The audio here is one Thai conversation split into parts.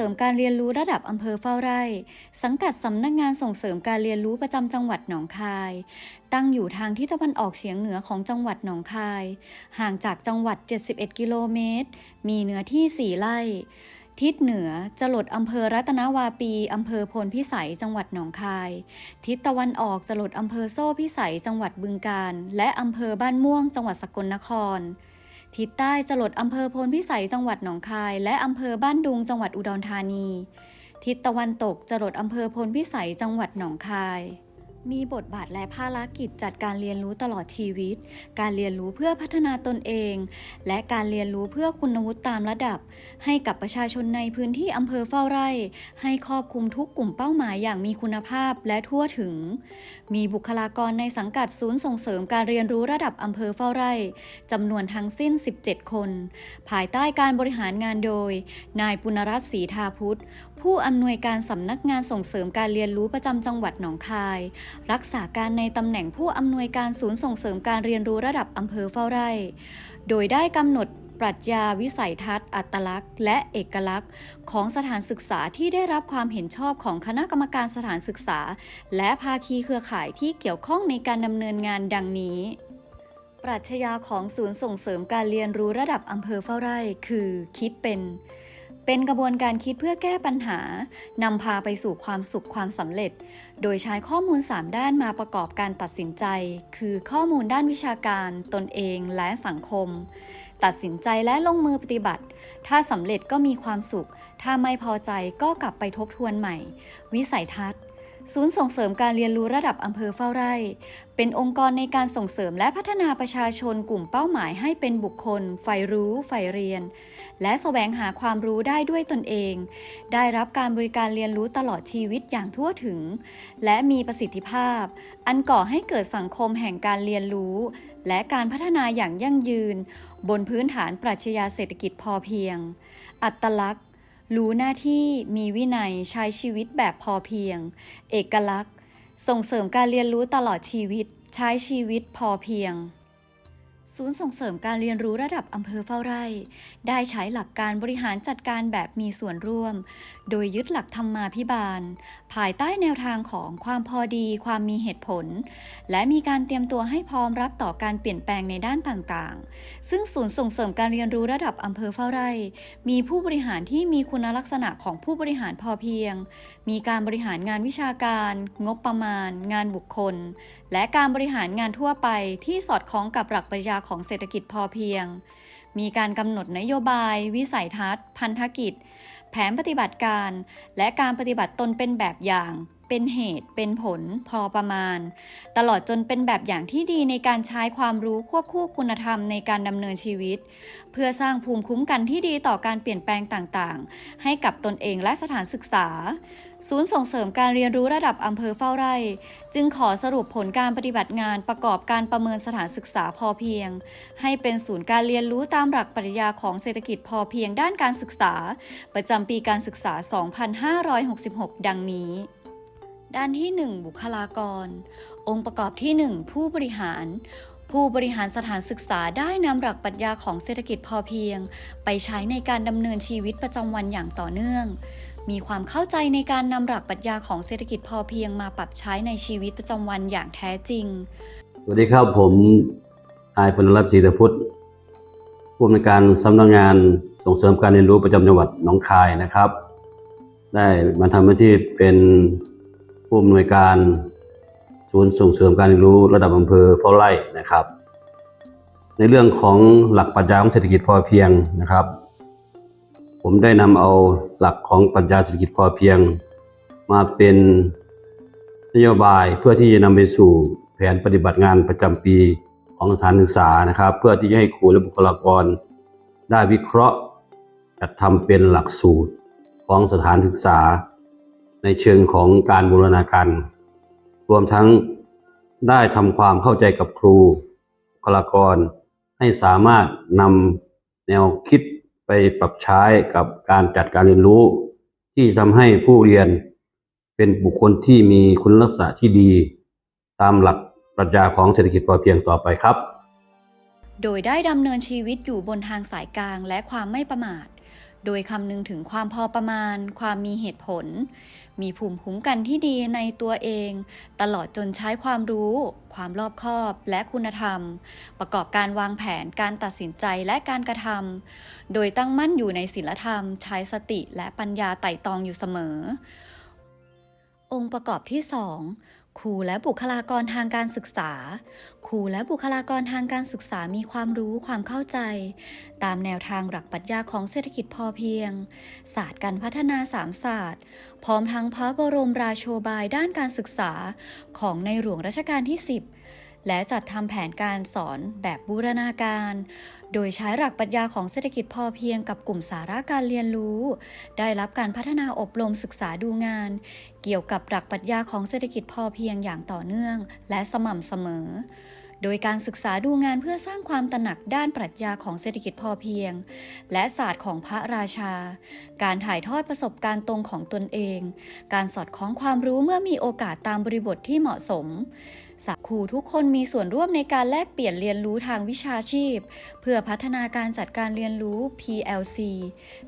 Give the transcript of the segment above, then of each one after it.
เสริมการเรียนรู้ระดับอำเภอเฝ้าไร่ สังกัดสำนักงานส่งเสริมการเรียนรู้ประจำจังหวัดหนองคาย ตั้งอยู่ทางทิศตะวันออกเฉียงเหนือของจังหวัดหนองคาย ห่างจากจังหวัด 71 กิโลเมตร มีเนื้อที่ 4 ไร่ ทิศเหนือจะหลดอำเภอรัตนวาปีอำเภอพลพิสัยจังหวัดหนองคาย ทิศตะวันออกจะหลดอำเภอโซ่พิสัยจังหวัดบึงกาฬและอำเภอบ้านม่วงจังหวัดสกลนคร ทิศใต้จะหลดอำเภอพลพิสัยจังหวัดหนองคาย และอำเภอบ้านดุงจังหวัดอุดรธานี ทิศตะวันตกจะหลดอำเภอพลพิสัยจังหวัดหนองคาย มีบทบาทและภารกิจจัดการเรียนรู้ตลอดชีวิต การเรียนรู้เพื่อพัฒนาตนเอง และการเรียนรู้เพื่อคุณวุฒิตามระดับ ให้กับประชาชนในพื้นที่อำเภอเฝ้าไร่ ให้ครอบคลุมทุกกลุ่มเป้าหมายอย่างมีคุณภาพและทั่วถึง มีบุคลากรในสังกัดศูนย์ส่งเสริมการเรียนรู้ระดับอำเภอเฝ้าไร่จำนวนทั้งสิ้น 17 คน ภายใต้การบริหารงานโดย นายปุณรัตน์ศรีทาพุทธผู้อำนวยการสำนักงานส่งเสริมการเรียนรู้ประจำจังหวัดหนองคายรักษาการในตำแหน่งผู้อำนวยการศูนย์ส่งเสริมการเรียนรู้ระดับอำเภอเฝ้าไร่ โดยได้กำหนดปรัชญาวิสัยทัศน์ อัตลักษณ์ และเอกลักษณ์ ของสถานศึกษาที่ได้รับความเห็นชอบของคณะกรรมการสถานศึกษา และภาคีเครือข่ายที่เกี่ยวข้องในการดำเนินงานดังนี้ ปรัชญาของศูนย์ส่งเสริมการเรียนรู้ระดับอำเภอเฝ้าไร่ คือ คิดเป็น เป็นกระบวนการคิดเพื่อแก้ปัญหานำพาไปสู่ความสุขความสำเร็จ โดยใช้ข้อมูล 3 ด้านมาประกอบการตัดสินใจ คือข้อมูลด้านวิชาการตนเองและสังคม ตัดสินใจและลงมือปฏิบัติ ถ้าสำเร็จก็มีความสุข ถ้าไม่พอใจก็กลับไปทบทวนใหม่ วิสัยทัศน์ ศูนย์ส่งเสริมการเรียนรู้ระดับอำเภอเฝ้าไร่ เป็นองค์กรในการส่งเสริมและพัฒนาประชาชนกลุ่มเป้าหมายให้เป็นบุคคลใฝ่รู้ใฝ่เรียน และแสวงหาความรู้ได้ด้วยตนเอง ได้รับการบริการเรียนรู้ตลอดชีวิตอย่างทั่วถึง และมีประสิทธิภาพ อันก่อให้เกิดสังคมแห่งการเรียนรู้ และการพัฒนาอย่างยั่งยืน บนพื้นฐานปรัชญาเศรษฐกิจพอเพียง อัตลักษณ์ รู้หน้าที่มีวินัยใช้ชีวิตแบบพอเพียง เอกลักษณ์ ส่งเสริมการเรียนรู้ตลอดชีวิต ใช้ชีวิตพอเพียง ศูนย์ส่งเสริมการเรียนรู้ระดับอำเภอเฝ้าไร่ ได้ใช้หลักการบริหารจัดการแบบมีส่วนร่วม โดยยึดหลักธรรมาภิบาล ภายใต้แนวทางของความพอดี ความมีเหตุผล และมีการเตรียมตัวให้พร้อมรับต่อการเปลี่ยนแปลงในด้านต่างๆ ซึ่งศูนย์ส่งเสริมการเรียนรู้ระดับอำเภอเฝ้าไร่ มีผู้บริหารที่มีคุณลักษณะของผู้บริหารพอเพียง มีการบริหารงานวิชาการ งบประมาณ งานบุคคล และการบริหารงานทั่วไปที่สอดคล้องกับหลักปรัชญาของเศรษฐกิจพอเพียง มีการกำหนดนโยบาย วิสัยทัศน์ พันธกิจ แผนปฏิบัติการ และการปฏิบัติตนเป็นแบบอย่าง เป็นเหตุ เป็นผล พอประมาณ ตลอดจนเป็นแบบอย่างที่ดีในการใช้ความรู้ควบคู่คุณธรรมในการดำเนินชีวิต เพื่อสร้างภูมิคุ้มกันที่ดีต่อการเปลี่ยนแปลงต่างๆ ให้กับตนเองและสถานศึกษา ศูนย์ส่งเสริมการเรียนรู้ระดับอำเภอเฝ้าไร่ จึงขอสรุปผลการปฏิบัติงานประกอบการประเมินสถานศึกษาพอเพียง ให้เป็นศูนย์การเรียนรู้ตามหลักปรัชญาของเศรษฐกิจพอเพียงด้านการศึกษา ประจำปีการศึกษา 2566 ดังนี้ด้านที่ 1 บุคลากร องค์ประกอบที่ 1 ผู้บริหาร ผู้บริหารสถานศึกษาได้นำหลักปรัชญาของเศรษฐกิจพอเพียง ไปใช้ในการดำเนินชีวิตประจำวันอย่างต่อเนื่อง มีความเข้าใจในการนำหลักปรัชญาของเศรษฐกิจพอเพียงมาปรับใช้ในชีวิตประจำวันอย่างแท้จริง สวัสดีครับผมนายพลรัตน์ศรีตพุทธผู้อำนวยการสำนักงานส่งเสริมการเรียนรู้ประจำจังหวัดหนองคายนะครับ ได้มาทำหน้าที่เป็นผู้อำนวยการศูนย์ส่งเสริมการเรียนรู้ระดับอำเภอเฝ้าไร่นะครับ ในเรื่องของหลักปรัชญาของเศรษฐกิจพอเพียงนะครับ ผมได้นำเอาหลักของปรัชญาเศรษฐกิจพอเพียง มาเป็นนโยบายเพื่อที่จะนำไปสู่แผนปฏิบัติงานประจำปีของสถานศึกษานะครับ เพื่อที่จะให้ครูและบุคลากร ได้วิเคราะห์จัดทำเป็นหลักสูตรของสถานศึกษา ในเชิงของการบูรณาการรวมทั้งได้ทำความเข้าใจกับครูบุคลากร ให้สามารถนำแนวคิด ไปปรับใช้กับการจัดการเรียนรู้ ที่ทำให้ผู้เรียนเป็นบุคคลที่มีคุณลักษณะที่ดี ตามหลักปรัชญาของเศรษฐกิจพอเพียงต่อไปครับ โดยได้ดำเนินชีวิตอยู่บนทางสายกลางและความไม่ประมาท โดยคำนึงถึงความพอประมาณ ความมีเหตุผล มีภูมิคุ้มกันที่ดีในตัวเอง ตลอดจนใช้ความรู้ ความรอบคอบและคุณธรรม ประกอบการวางแผนการตัดสินใจและการกระทำโดยตั้งมั่นอยู่ในศีลธรรม ใช้สติและปัญญาไต่ตองอยู่เสมอ องค์ประกอบที่ 2 ครูและบุคลากรทางการศึกษา ครูและบุคลากรทางการศึกษามีความรู้ความเข้าใจ ตามแนวทางหลักปรัชญาของเศรษฐกิจพอเพียง ศาสตร์การพัฒนาสามศาสตร์ พร้อมทั้งพระบรมราโชบายด้านการศึกษาของในหลวงรัชกาลที่ 10และจัดทำแผนการสอนแบบบูรณาการ โดยใช้หลักปรัชญาของเศรษฐกิจพอเพียงกับกลุ่มสาระการเรียนรู้ ได้รับการพัฒนาอบรมศึกษาดูงาน เกี่ยวกับหลักปรัชญาของเศรษฐกิจพอเพียงอย่างต่อเนื่อง และสม่ำเสมอ โดยการศึกษาดูงานเพื่อสร้างความตระหนักด้านปรัชญาของเศรษฐกิจพอเพียง และศาสตร์ของพระราชา การถ่ายทอดประสบการณ์ตรงของตนเอง การสอดคล้องความรู้เมื่อมีโอกาสตามบริบทที่เหมาะสมสักครูทุกคนมีส่วนร่วมในการแลกเปลี่ยนเรียนรู้ทางวิชาชีพ เพื่อพัฒนาการจัดการเรียนรู้ PLC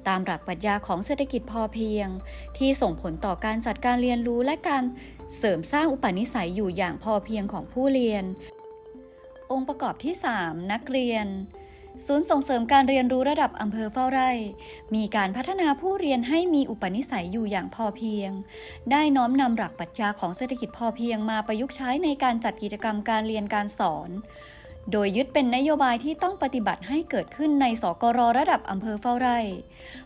ตามหลักปรัชญาของเศรษฐกิจพอเพียง ที่ส่งผลต่อการจัดการเรียนรู้และการเสริมสร้างอุปนิสัยอยู่อย่างพอเพียงของผู้เรียน องค์ประกอบที่ 3 นักเรียน ศูนย์ส่งเสริมการเรียนรู้ระดับอำเภอเฝ้าไร่ มีการพัฒนาผู้เรียนให้มีอุปนิสัยอยู่อย่างพอเพียง ได้น้อมนำหลักปรัชญาของเศรษฐกิจพอเพียงมาประยุกต์ใช้ในการจัดกิจกรรมการเรียนการสอน โดยยึดเป็นนโยบายที่ต้องปฏิบัติให้เกิดขึ้นในสกรระดับอำเภอเฝ้าไร่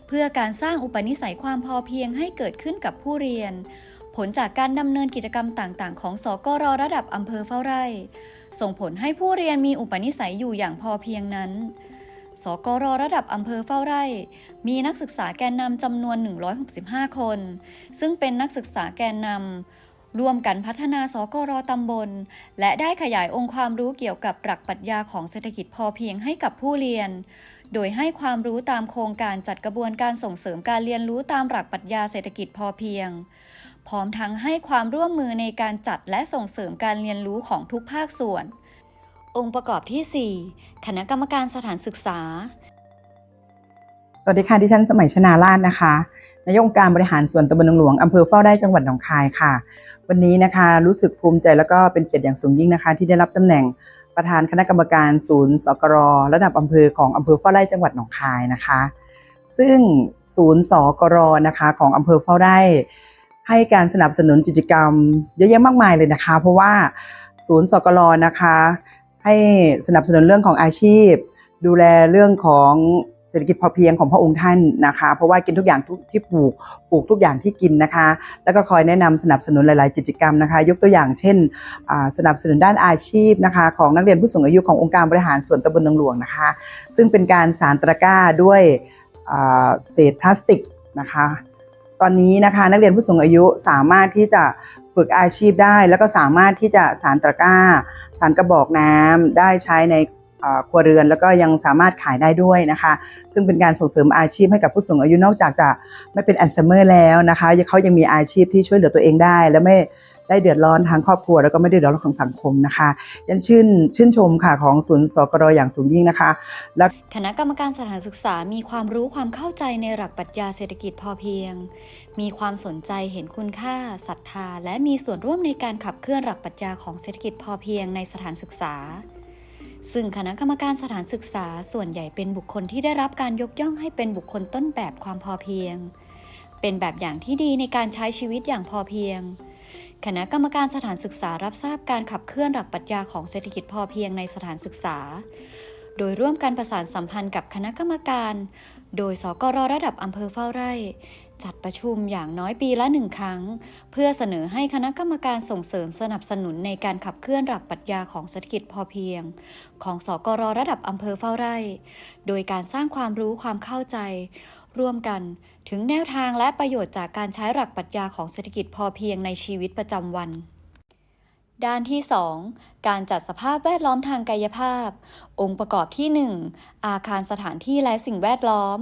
เพื่อการสร้างอุปนิสัยความพอเพียงให้เกิดขึ้นกับผู้เรียน ผลจากการดำเนินกิจกรรมต่างๆ ของสกรระดับอำเภอเฝ้าไร่ ส่งผลให้ผู้เรียนมีอุปนิสัยอยู่อย่างพอเพียงนั้น สกรระดับอำเภอเฝ้าไร่ มีนักศึกษาแกนนำจำนวน 165 คน ซึ่งเป็นนักศึกษาแกนนำร่วมกันพัฒนาสกรตำบล และได้ขยายองค์ความรู้เกี่ยวกับหลักปรัชญาของเศรษฐกิจพอเพียงให้กับผู้เรียนโดยให้ความรู้ตามโครงการจัดกระบวนการส่งเสริมการเรียนรู้ตามหลักปรัชญาเศรษฐกิจพอเพียง พร้อมทั้งให้ความร่วมมือในการจัดและส่งเสริมการเรียนรู้ของทุกภาคส่วน องค์ประกอบที่ 4 คณะกรรมการสถานศึกษา สวัสดีค่ะ ดิฉันสมัยชนาลาดนะคะนายกองค์การบริหารส่วนตำบลหนหลวงอำเภอเฝ้าได้จังหวัดหนองคายค่ะ วันนี้นะคะรู้สึกภูมิใจแล้วก็เป็นเกียรติอย่างสูงยิ่งนะคะ ที่ได้รับตำแหน่งประธานคณะกรรมการศูนย์สกรระดับอำเภอของอำเภอเฝ้าไร่จังหวัดหนองคายนะคะ ซึ่งศูนย์สกรนะคะของอำเภอเฝ้าไร่ ให้การสนับสนุนกิจกรรมเยอะแยะมากมายเลยนะคะ เพราะว่าศูนย์สกรนะคะ ให้สนับสนุนเรื่องของอาชีพ ดูแลเรื่องของเศรษฐกิจพอเพียงของพระองค์ท่านนะคะ เพราะว่ากินทุกอย่างที่ปลูกปลูกทุกอย่างที่กินนะคะ แล้วก็คอยแนะนำสนับสนุนหลาย ๆ กิจกรรมนะคะ ยกตัวอย่างเช่น สนับสนุนด้านอาชีพนะคะ ของนักเรียนผู้สูงอายุขององค์การบริหารส่วนตำบลหนงหลวงนะคะ ซึ่งเป็นการสารตะกร้าด้วยเศษพลาสติกนะคะ ตอนนี้นะคะนักเรียนผู้สูงอายุสามารถที่จะฝึกอาชีพได้ แล้วก็สามารถที่จะสารตะกร้า สารกระบอกน้ำได้ใช้ในครัวเรือนแล้วก็ยังสามารถขายได้ด้วยนะคะ ซึ่งเป็นการส่งเสริมอาชีพให้กับผู้สูงอายุนอกจากจะไม่เป็นอัลไซเมอร์แล้วนะคะเขายังมีอาชีพที่ช่วยเหลือตัวเองได้ และไม่ ได้เดือดร้อนทางครอบครัวแล้วก็ไม่ได้เดือดร้อนของสังคมนะคะยันชื่นชื่นชมค่ะของศูนย์สกรอย่างสูงยิ่งนะคะคณะกรรมการสถานศึกษามีความรู้ความเข้าใจในหลักปรัชญาเศรษฐกิจพอเพียง มีความสนใจเห็นคุณค่าศรัทธา และมีส่วนร่วมในการขับเคลื่อนหลักปรัชญาของเศรษฐกิจพอเพียงในสถานศึกษาซึ่งคณะกรรมการสถานศึกษาส่วนใหญ่เป็นบุคคลที่ได้รับการยกย่องให้เป็นบุคคลต้นแบบความพอเพียง เป็นแบบอย่างที่ดีในการใช้ชีวิตอย่างพอเพียง คณะกรรมการสถานศึกษารับทราบการขับเคลื่อนหลักปรัชญาของเศรษฐกิจพอเพียงในสถานศึกษา โดยร่วมกันประสานสัมพันธ์กับคณะกรรมการ โดยสกรระดับอำเภอเฝ้าไร่ จัดประชุมอย่างน้อยปีละหนึ่งครั้ง เพื่อเสนอให้คณะกรรมการส่งเสริมสนับสนุนในการขับเคลื่อนหลักปรัชญาของเศรษฐกิจพอเพียง ของสกรระดับอำเภอเฝ้าไร่ โดยการสร้างความรู้ความเข้าใจ ร่วมกัน ถึงแนวทางและประโยชน์จากการใช้หลักปรัชญาของเศรษฐกิจพอเพียงในชีวิตประจำวัน ด้านที่ 2 การจัดสภาพแวดล้อมทางกายภาพ องค์ประกอบที่ 1 อาคารสถานที่และสิ่งแวดล้อม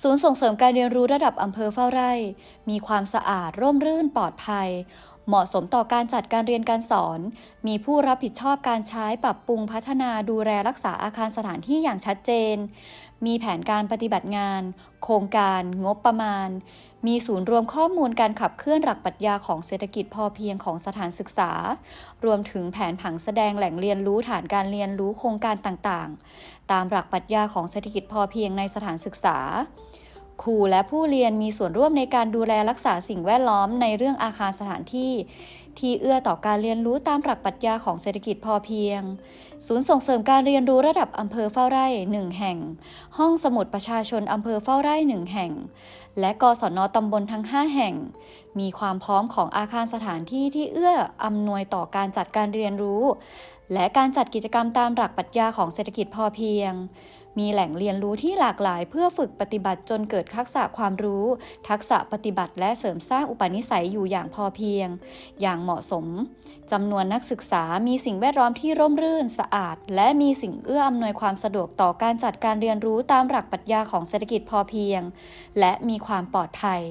ศูนย์ส่งเสริมการเรียนรู้ระดับอำเภอเฝ้าไร่ มีความสะอาดร่มรื่นปลอดภัยเหมาะสมต่อการจัดการเรียนการสอน มีผู้รับผิดชอบการใช้ปรับปรุงพัฒนาดูแลรักษาอาคารสถานที่อย่างชัดเจน มีแผนการปฏิบัติงาน โครงการ งบประมาณ มีศูนย์รวมข้อมูลการขับเคลื่อนหลักปรัชญาของเศรษฐกิจพอเพียงของสถานศึกษา รวมถึงแผนผังแสดงแหล่งเรียนรู้ฐานการเรียนรู้โครงการต่างๆ ตามหลักปรัชญาของเศรษฐกิจพอเพียงในสถานศึกษา ครูและผู้เรียนมีส่วนร่วมในการดูแลรักษาสิ่งแวดล้อมในเรื่องอาคารสถานที่ ที่เอื้อต่อการเรียนรู้ตามหลักปรัชญาของเศรษฐกิจพอเพียง ศูนย์ส่งเสริมการเรียนรู้ระดับอำเภอเฝ้าไร่หนึ่งแห่ง ห้องสมุดประชาชนอำเภอเฝ้าไร่หนึ่งแห่ง และกศนตำบลทั้ง 5 แห่ง มีความพร้อมของอาคารสถานที่ที่เอื้ออำนวยต่อการจัดการเรียนรู้ และการจัดกิจกรรมตามหลักปรัชญาของเศรษฐกิจพอเพียง มีแหล่งเรียนรู้ที่หลากหลายเพื่อฝึกปฏิบัติจนเกิดทักษะความรู้ ทักษะปฏิบัติและเสริมสร้างอุปนิสัยอยู่อย่างพอเพียง อย่างเหมาะสมจำนวนนักศึกษามีสิ่งแวดล้อมที่ร่มรื่นสะอาด และมีสิ่งเอื้ออำนวยความสะดวกต่อการจัดการเรียนรู้ตามหลักปรัชญาของเศรษฐกิจพอเพียง และมีความปลอดภัย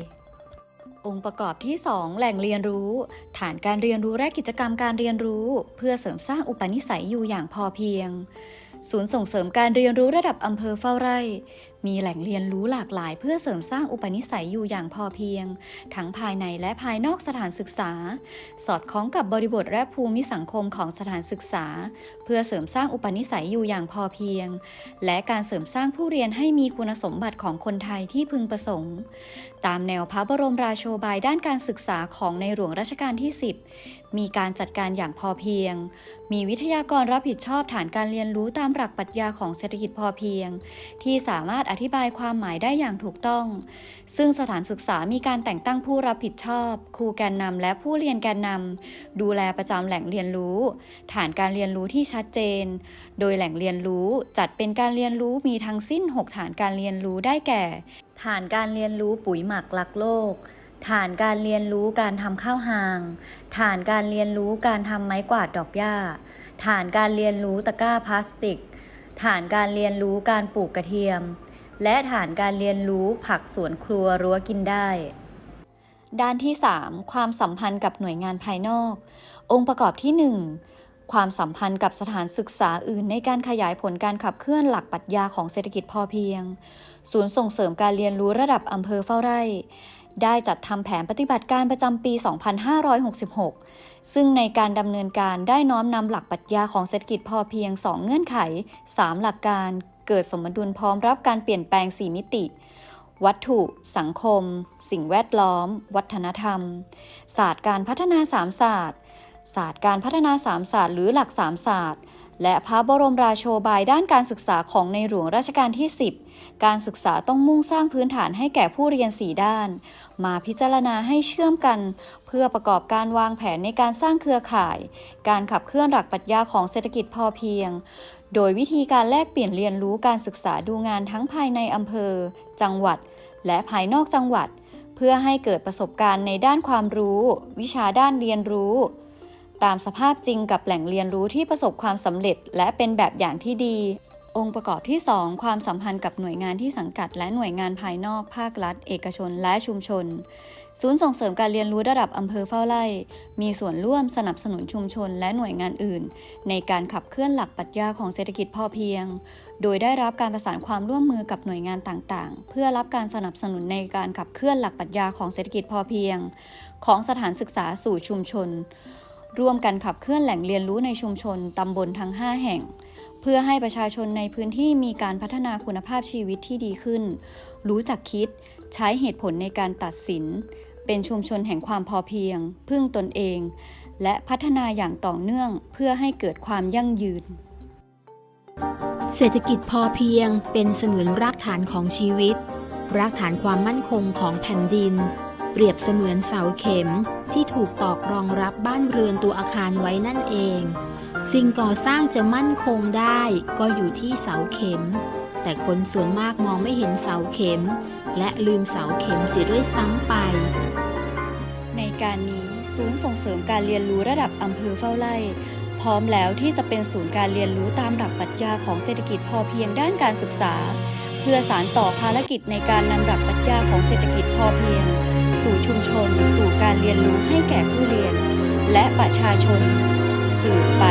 องค์ประกอบที่ 2 แหล่งเรียนรู้ ฐานการเรียนรู้และกิจกรรมการเรียนรู้ เพื่อเสริมสร้างอุปนิสัยอยู่อย่างพอเพียง ศูนย์ส่งเสริมการเรียนรู้ระดับอำเภอเฝ้าไร่ มีแหล่งเรียนรู้หลากหลายเพื่อเสริมสร้างอุปนิสัยอยู่อย่างพอเพียง ทั้งภายในและภายนอกสถานศึกษา สอดคล้องกับบริบทและภูมิสังคมของสถานศึกษา เพื่อเสริมสร้างอุปนิสัยอยู่อย่างพอเพียง และการเสริมสร้างผู้เรียนให้มีคุณสมบัติของคนไทยที่พึงประสงค์ ตามแนวพระบรมราโชบายด้านการศึกษาของในหลวงรัชกาลที่ 10 มีการจัดการอย่างพอเพียง มีวิทยากรรับผิดชอบฐานการเรียนรู้ตามหลักปรัชญาของเศรษฐกิจพอเพียง ที่สามารถอธิบายความหมายได้อย่างถูกต้อง ซึ่งสถานศึกษามีการแต่งตั้งผู้รับผิดชอบ ครูแกนนำและผู้เรียนแกนนำดูแลประจำแหล่งเรียนรู้ ฐานการเรียนรู้ที่ชัดเจน โดยแหล่งเรียนรู้จัดเป็นการเรียนรู้มีทั้งสิ้น 6 ฐานการเรียนรู้ได้แก่ ฐานการเรียนรู้ปุ๋ยหมักรักโลกฐานการเรียนรู้การทำข้าวหาง ฐานการเรียนรู้การทำไม้กวาดดอกหญ้า ฐานการเรียนรู้ตะกร้าพลาสติก ฐานการเรียนรู้การปลูกกระเทียม และฐานการเรียนรู้ผักสวนครัวรั้วกินได้ ด้านที่ 3 ความสัมพันธ์กับหน่วยงานภายนอก องค์ประกอบที่ 1 ความสัมพันธ์กับสถานศึกษาอื่นในการขยายผลการขับเคลื่อนหลักปรัชญาของเศรษฐกิจพอเพียง ศูนย์ส่งเสริมการเรียนรู้ระดับอำเภอเฝ้าไร่ได้จัดทำแผนปฏิบัติการประจำปี 2566 ซึ่งในการดำเนินการได้น้อมนำหลักปรัชญาของเศรษฐกิจพอเพียง 2 เงื่อนไข 3 หลักการ เกิดสมดุลพร้อมรับการเปลี่ยนแปลง 4 มิติ วัตถุ สังคม สิ่งแวดล้อม วัฒนธรรม ศาสตร์การพัฒนาสามศาสตร์ ศาสตร์การพัฒนาสามศาสตร์หรือหลักสามศาสตร์ และพระบรมราโชบายด้านการศึกษาของในหลวงรัชกาลที่ 10 การศึกษาต้องมุ่งสร้างพื้นฐานให้แก่ผู้เรียน4ด้าน มาพิจารณาให้เชื่อมกันเพื่อประกอบการวางแผนในการสร้างเครือข่าย การขับเคลื่อนหลักปรัชญาของเศรษฐกิจพอเพียง โดยวิธีการแลกเปลี่ยนเรียนรู้การศึกษาดูงานทั้งภายในอำเภอ จังหวัด และภายนอกจังหวัด เพื่อให้เกิดประสบการณ์ในด้านความรู้ วิชาด้านเรียนรู้ ตามสภาพจริงกับแหล่งเรียนรู้ที่ประสบความสำเร็จ และเป็นแบบอย่างที่ดี องค์ประกอบที่ 2 ความสัมพันธ์กับหน่วยงานที่สังกัด และหน่วยงานภายนอกภาครัฐ เอกชน และชุมชน ศูนย์ส่งเสริมการเรียนรู้ระดับอำเภอเฝ้าไร่ มีส่วนร่วมสนับสนุนชุมชนและหน่วยงานอื่น ในการขับเคลื่อนหลักปรัชญาของเศรษฐกิจพอเพียง โดยได้รับการประสานความร่วมมือกับหน่วยงานต่างๆ เพื่อรับการสนับสนุนในการขับเคลื่อนหลักปรัชญาของเศรษฐกิจพอเพียง ของสถานศึกษาสู่ชุมชน ร่วมกันขับเคลื่อนแหล่งเรียนรู้ในชุมชนตำบลทั้ง 5 แห่ง เพื่อให้ประชาชนในพื้นที่มีการพัฒนาคุณภาพชีวิตที่ดีขึ้น รู้จักคิด ใช้เหตุผลในการตัดสิน เป็นชุมชนแห่งความพอเพียง พึ่งตนเอง และพัฒนาอย่างต่อเนื่องเพื่อให้เกิดความยั่งยืน เศรษฐกิจพอเพียงเป็นเสมือนรากฐานของชีวิต รากฐานความมั่นคงของแผ่นดิน เปรียบเสมือนเสาเข็มที่ถูกตอกรองรับบ้านเรือนตัวอาคารไว้นั่นเอง สิ่งก่อสร้างจะมั่นคงได้ก็อยู่ที่เสาเข็ม แต่คนส่วนมากมองไม่เห็นเสาเข็ม และลืมเสาเข็มเสียด้วยซ้ำไป ในการนี้ศูนย์ส่งเสริมการเรียนรู้ระดับอำเภอเฝ้าไร่พร้อมแล้วที่จะเป็นศูนย์การเรียนรู้ตามหลักปรัชญาของเศรษฐกิจพอเพียงด้านการศึกษา เพื่อสานต่อภารกิจในการนำหลักปรัชญาของเศรษฐกิจพอเพียง สู่ชุมชน สู่การเรียนรู้ให้แก่ผู้เรียน และประชาชน สืบไป